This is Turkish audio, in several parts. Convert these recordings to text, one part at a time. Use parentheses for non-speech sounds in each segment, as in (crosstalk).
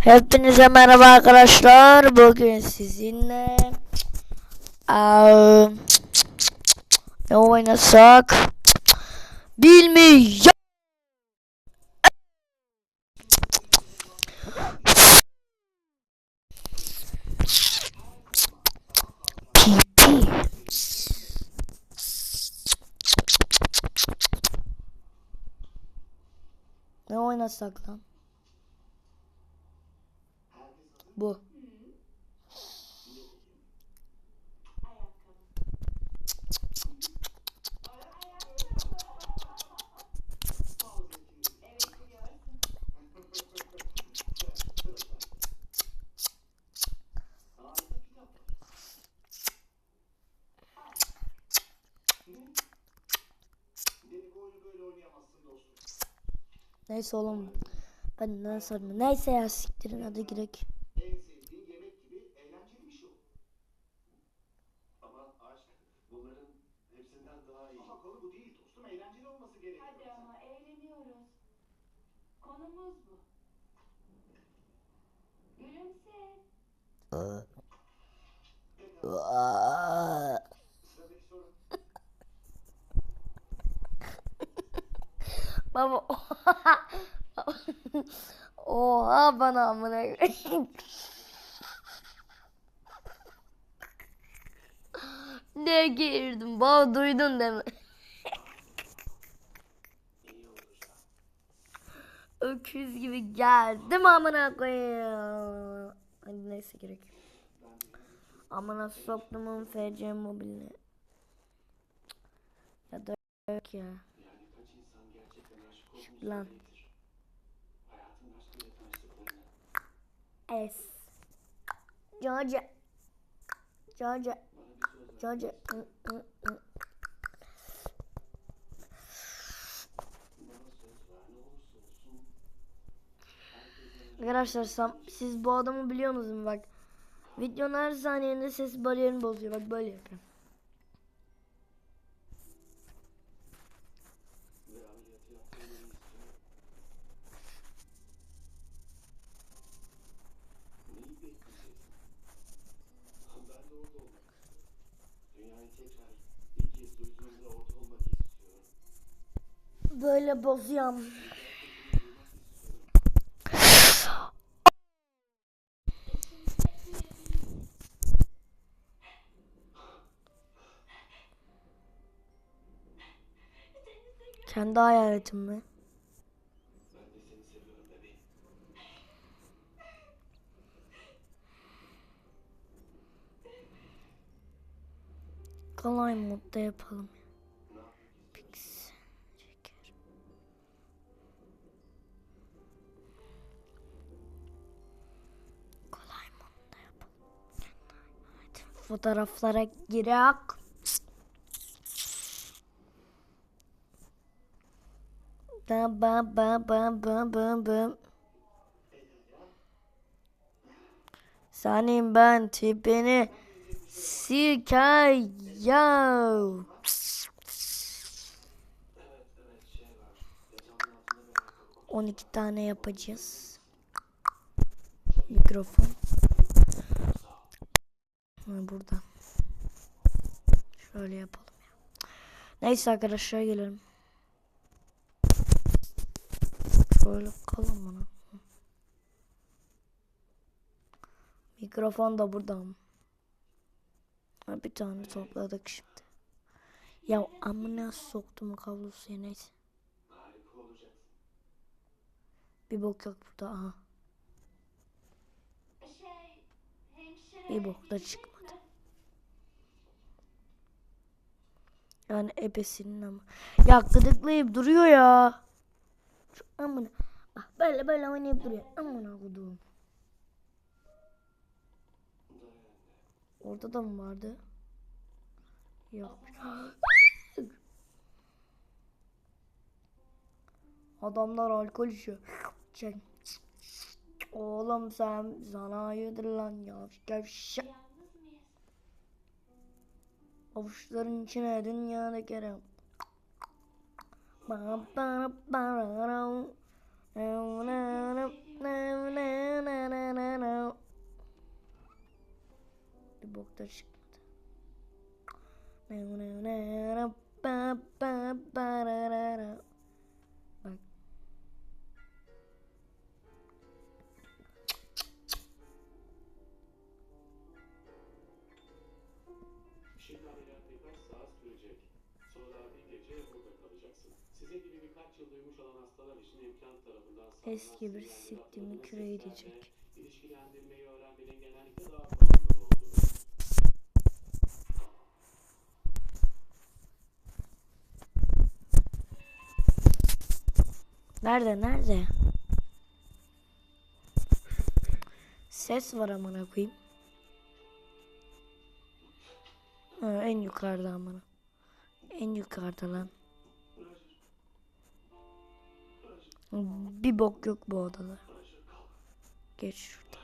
Hepinize merhaba arkadaşlar. Bugün sizinle ne oynasak bilmiyorum. Ne oynasak lan? Bu. Neyse oğlum. Ben ne sorma. Neyse ya siktirin hadi girek. en sevdiğin yemek gibi eğlenceli bir şey o. Ama aşk bunların hepsinden daha iyi. Ama konu bu değil dostum. Eğlenceli olması gerekiyor. Hadi ama eğleniyoruz. Konumuz bu. Gülümse. Sıradaki soru. Baba (laughs) Oha bana amına. Ne girdim baba duydun değil mi? Öküz gibi geldim amına koyayım. Hadi neyse gerek. Amına soktum onun FC mobiline. Ya yok ya. Lan. Es. Georgia. Georgia. Georgia. Arkadaşlar sam- siz bu adamı biliyor musunuz bak. Videonun her saniyede ses bariyerini bozuyor. Bak böyle yapıyor. Böyle bozuyorum. Kendi hayaletim mi? Ben de seni seviyorum bebeğim. Kolay modda yapalım. Ne yapmak istiyorsun? Pix. Çeker. Kolay modda yapalım. Hadi fotoğraflara girek. Bam bam bam bam bam bam bam. Senin ben tipini sikayım. Ayakkabı var. 12 tane yapacağız. Mikrofon. Burada. Şöyle yapalım ya. Neyse arkadaşlar gelelim. Şöyle kalın bana. Mikrofon da burada. Ha, bir tane topladık şimdi. Ya amına soktum kablosu olacaksın. Bir bok yok burada aha. Bir bok da çıkmadı. Yani ebesinin ama. Ya gıdıklayıp duruyor ya. Şu amına. Bak böyle böyle oynayıp duruyor. Amına koduğum. Orada da mı vardı? Yok. Adamlar alkol içiyor. Oğlum sen sana hayırdır lan yavşak yavşak. Avuçların içine dünyada kerem. Bam bam bam bam bir bokları çıkmadı. Bak. Şimdi ameliyattayken saat sürecek. Sonra bir gece burada kalacaksın. Size gibi birkaç yıl duymuş olan hastalar için imkan tarafından sağlanan Eski bir sinyal siktimi küre sesler ve. Nerede nerede? Ses var amına koyayım. Ha, en yukarıda amına. En yukarıda lan. Bir bok yok bu odada. Geç şurada.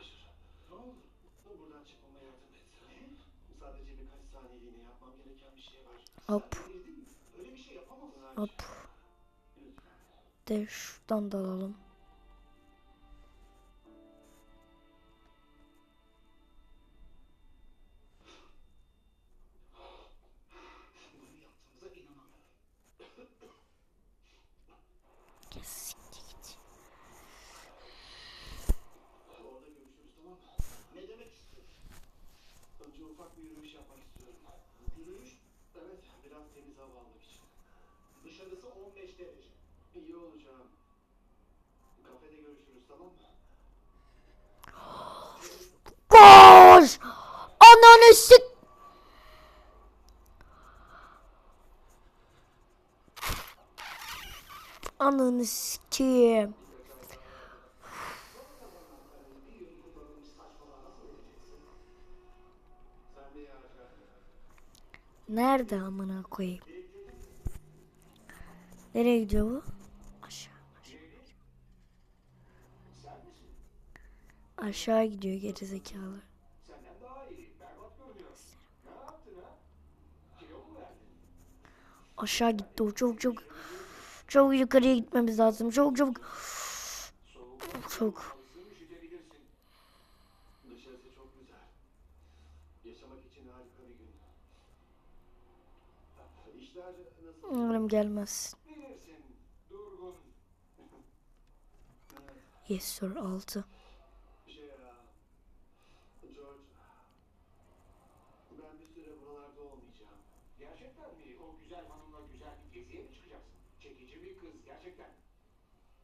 Hop. Hop de şuradan dalalım. Koş! Ananı sik... Ananı sikeyim. Nerede amına koyayım? Nereye gidiyor bu? Aşağı gidiyor gerizekalı. Aşağı gitti. O çok çok çok yukarıya gitmemiz lazım. Çok çok çok. Umarım gelmez. Yes sir. 6 Ben bir süre buralarda olmayacağım. Gerçekten mi? O güzel hanımla güzel bir geziye mi çıkacaksın? Çekici bir kız gerçekten.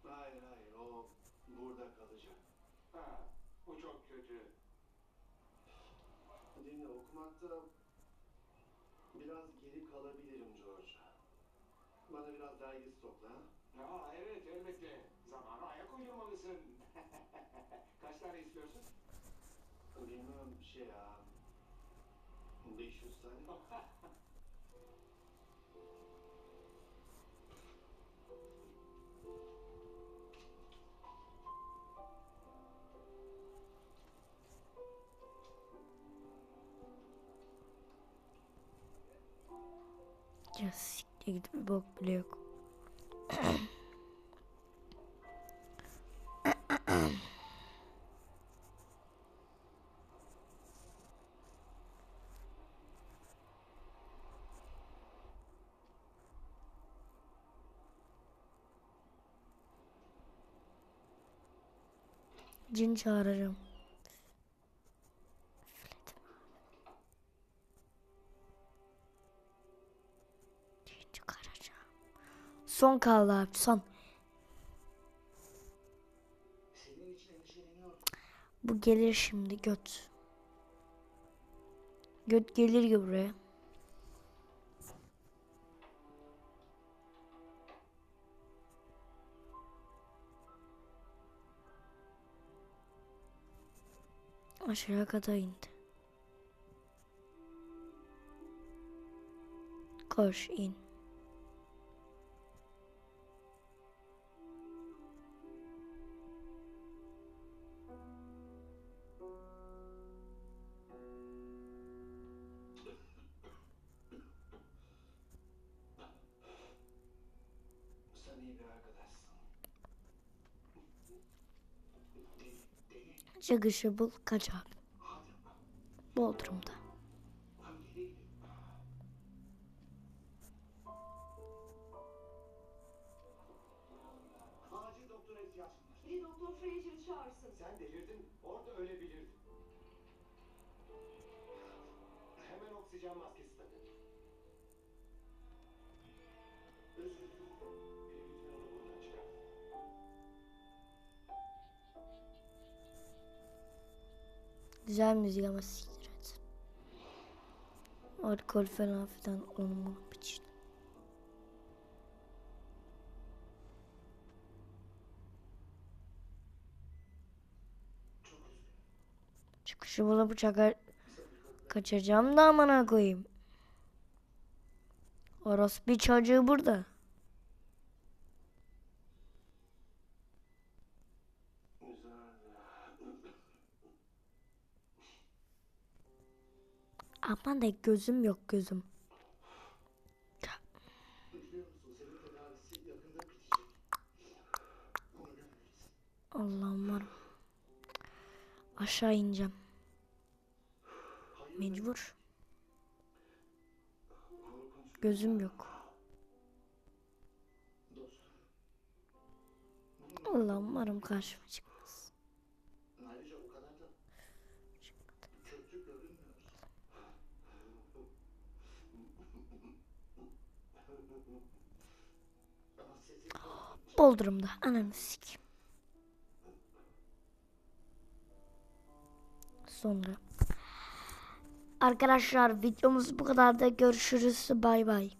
Hayır hayır o burada kalacak. Ha bu çok kötü. Dinle okumakta biraz geri kalabilirim George. Bana biraz dergi stokla. Ha evet Да еще сами. Я сидит бок блек. Cin çağıracağım. Cin çıkaracağım. Son kaldı abi son. Bu gelir şimdi göt. Göt gelir ki buraya. Aşağı kadar indi. Koş in. Deli. Çıkışı bul kaç abi. Hadi. Bodrum'da. Biri Doktor Fraser'ı çağırsın. Sen delirdin. Orada ölebilirdin. Hemen oksijen maskesi Güzel müzik ama siktir et. Alkol falan filan onun. Çok üzgünüm. Çıkışı bulup bıçak kaçacağım da amına koyayım. Orası bir çocuğu burada. Aman da gözüm yok gözüm. Allah'ım var. Aşağı ineceğim. Mecbur. Gözüm yok. Allah'ım umarım karşıma çıkmaz. Ayrıca o kadar da kötü görünmüyorsun. Ama sesin korkunç. Bodrum'da ananı sikeyim. Sonra. Arkadaşlar videomuz bu kadar da görüşürüz. Bay bay.